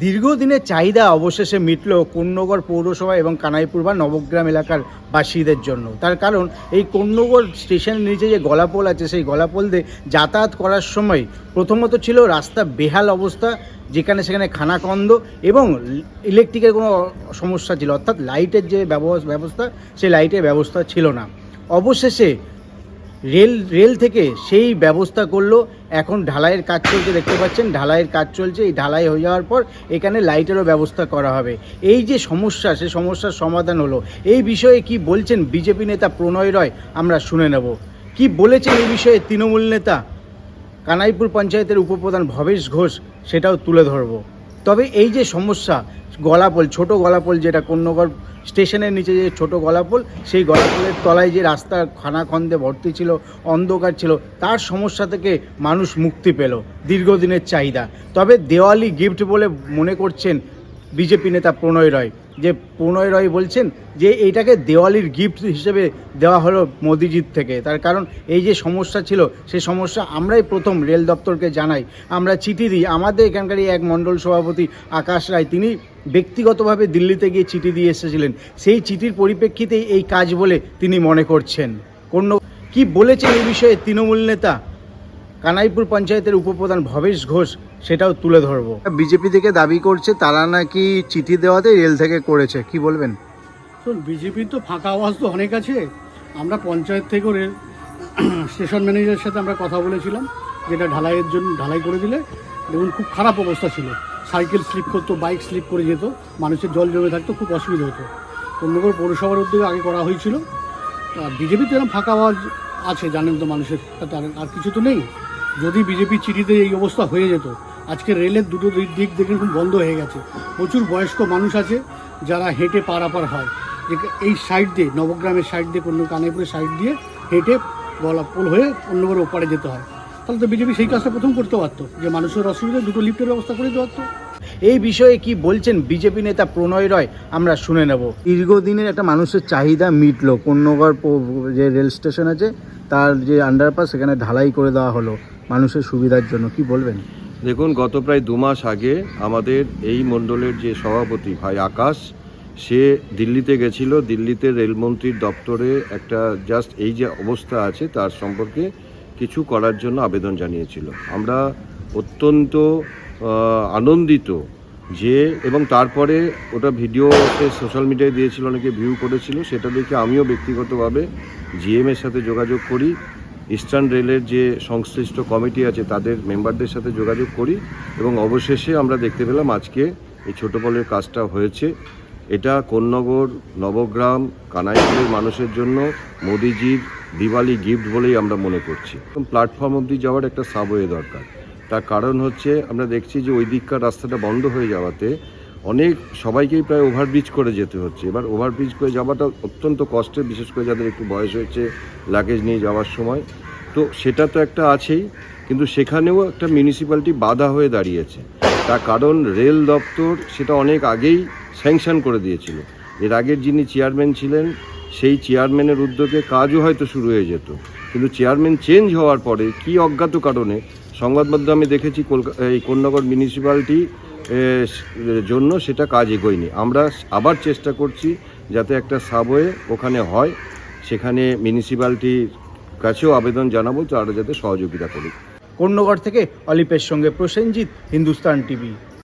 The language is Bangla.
দীর্ঘদিনের চাহিদা অবশেষে মিটল কোন্নগর পৌরসভা এবং কানাইপুর বা নবগ্রাম এলাকার বাসীদের জন্য। তার কারণ, এই কোন্নগর স্টেশনের নিচে যে গলাপোল আছে, সেই গলাপোল দিয়ে যাতায়াত করার সময় প্রথমত ছিল রাস্তা বেহাল অবস্থা, যেখানে সেখানে খানাকন্দ এবং ইলেকট্রিকের কোনো সমস্যা ছিল। অর্থাৎ লাইটের যে ব্যব- ব্যবস্থা, সেই লাইটের ব্যবস্থা ছিল না। অবশেষে রেল রেল থেকে সেই ব্যবস্থা করল। এখন ঢালাইয়ের কাজ চলছে, দেখতে পাচ্ছেন, ঢালাইয়ের কাজ চলছে। এই ঢালাই হয়ে যাওয়ার পর এখানে লাইটেরও ব্যবস্থা করা হবে। এই যে সমস্যা, সে সমস্যার সমাধান হলো। এই বিষয়ে কি বলছেন বিজেপি নেতা প্রণয় রয়? আমরা শুনে নেব। কি বলেছেন এই বিষয়ে তৃণমূল নেতা? কানাইপুর পঞ্চায়েতের উপপ্রধান ভবেশ ঘোষ, সেটাও তুলে ধরব। তবে এই যে সমস্যা, গলাপোল, ছোট গলাপোল যেটা কন্যগর স্টেশনের নিচে যে ছোট গলাপোল, সেই গলাপোলের তলায় যে রাস্তা খানাখন্দে ভর্তি ছিল, অন্ধকার ছিল, তার সমস্যা থেকে মানুষ মুক্তি পেল, দীর্ঘদিনের চাহিদা। তবে দেওয়ালি গিফট বলে মনে করছেন বিজেপি নেতা প্রণয় রয়। যে প্রণয় রয় বলছেন যে এইটাকে দেওয়ালির গিফট হিসেবে দেওয়া হলো মোদিজির থেকে। তার কারণ এই যে সমস্যা ছিল, সেই সমস্যা আমরাই প্রথম রেল দপ্তরকে জানাই। আমরা চিঠি দিই। আমাদের এখানকারই এক মণ্ডল সভাপতি আকাশ রায়, তিনি ব্যক্তিগতভাবে দিল্লিতে গিয়ে চিঠি দিয়ে এসেছিলেন। সেই চিঠির পরিপ্রেক্ষিতেই এই কাজ বলে তিনি মনে করছেন। কোন কি বলেছেন এই বিষয়ে তৃণমূল নেতা? কানাইপুর পঞ্চায়েতের উপপ্রধান ভবেশ ঘোষ সেটাও তুলে ধরবো। বিজেপি থেকে দাবি করছে তারা নাকি চিঠি দেওয়াতে রেল থেকে করেছে কি বলবেন? শোন বিজেপির তো ফাঁকা আওয়াজ তো অনেক আছে। আমরা পঞ্চায়েত থেকেও রে- স্টেশন ম্যানেজারের সাথে আমরা কথা বলেছিলাম যেটা ঢালাইয়ের জন্য ঢালাই করে দিলে দেখুন খুব খারাপ অবস্থা ছিল। সাইকেল স্লিপ করতো বাইক স্লিপ করে যেত মানুষের জল জমে থাকতো খুব অসুবিধা হতো। অন্যগর পৌরসভার উদ্যোগে আগে করা হয়েছিল। বিজেপির যেরকম ফাঁকা আওয়াজ আছে, জানেন তো মানুষের, তার আর কিছু তো নেই। যদি বিজেপি চিঠিতে এই অবস্থা হয়ে যেত, আজকে রেলের দুটো দিক দিক দেখে খুব বন্ধ হয়ে গেছে। প্রচুর বয়স্ক মানুষ আছে, যারা হেঁটে পারাপার হয়। যে এই সাইড দিয়ে, নবগ্রামের সাইড দিয়ে কোনো কানাইপুরের সাইড দিয়ে হেঁটে গলা পোল হয়ে অন্যবার ওপারে যেতে হয়। তাহলে তো বিজেপি সেই কাজটা প্রথম করতে পারতো, যে মানুষের অসুবিধা, দুটো লিফটের ব্যবস্থা করে দিতে পারতো। এই বিষয়ে কি বলছেন বিজেপি নেতা প্রণয় রয়? আমরা শুনে নেব। দীর্ঘদিনের একটা মানুষের চাহিদা মিটলো। কন্যগর যে রেল স্টেশন আছে, তার যে আন্ডারপাস সেখানে ঢালাই করে দেওয়া হলো মানুষের সুবিধার জন্য। কি বলবেন? দেখুন, গত প্রায় দু মাস আগে আমাদের এই মণ্ডলের যে সভাপতি ভাই আকাশ, সে দিল্লিতে গেছিল। দিল্লিতে রেলমন্ত্রীর দপ্তরে একটা জাস্ট এই যে অবস্থা আছে, তার সম্পর্কে কিছু করার জন্য আবেদন জানিয়েছিল। আমরা অত্যন্ত আনন্দিত যে এবং তারপরে ওটা ভিডিও সোশ্যাল মিডিয়ায় দিয়েছিল, অনেকে ভিউ করেছিল, সেটা দেখে আমিও ব্যক্তিগতভাবে জিএম এর সাথে যোগাযোগ করি ইস্টার্ন রেলের যে সংশ্লিষ্ট কমিটি আছে, তাদের মেম্বারদের সাথে যোগাযোগ করি এবং অবশেষে আমরা দেখতে পেলাম আজকে এই ছোট পলের কাজটা হয়েছে। এটা কোন্নগর, নবগ্রাম, কানাইপুরের মানুষের জন্য মোদিজির দিওয়ালি গিফট বলেই আমরা মনে করছি। প্ল্যাটফর্ম অবধি যাওয়ার একটা সাবওয়ে দরকার। তার কারণ হচ্ছে আমরা দেখছি যে ওই দিককার রাস্তাটা বন্ধ হয়ে যাওয়াতে অনেক সবাইকেই প্রায় ওভারব্রিজ করে যেতে হচ্ছে। এবার ওভারব্রিজ করে যাওয়াটা অত্যন্ত কষ্টের, বিশেষ করে যাদের একটু বয়স হয়েছে লাগেজ নিয়ে যাওয়ার সময়। তো সেটা তো একটা আছেই, কিন্তু সেখানেও একটা মিউনিসিপ্যালিটি বাধা হয়ে দাঁড়িয়েছে। তার কারণ রেল দপ্তর সেটা অনেক আগেই স্যাংশন করে দিয়েছিল। এর আগের যিনি চেয়ারম্যান ছিলেন, সেই চেয়ারম্যানের উদ্যোগে কাজও হয়তো শুরু হয়ে যেত। কিন্তু চেয়ারম্যান চেঞ্জ হওয়ার পরে কি অজ্ঞাত কারণে সংবাদ মাধ্যমে দেখেছি কলকাতা এই কন্যাগর মিউনিসিপ্যালিটি জন্য সেটা কাজ এগোয়নি। আমরা আবার চেষ্টা করছি যাতে একটা সাবওয়ে ওখানে হয়, সেখানে মিউনিসিপ্যালিটির কাছেও আবেদন জানাব, তারা যাতে সহযোগিতা করুক। কন্যগড় থেকে অলিপের সঙ্গে প্রসেনজিৎ, হিন্দুস্তান টিভি।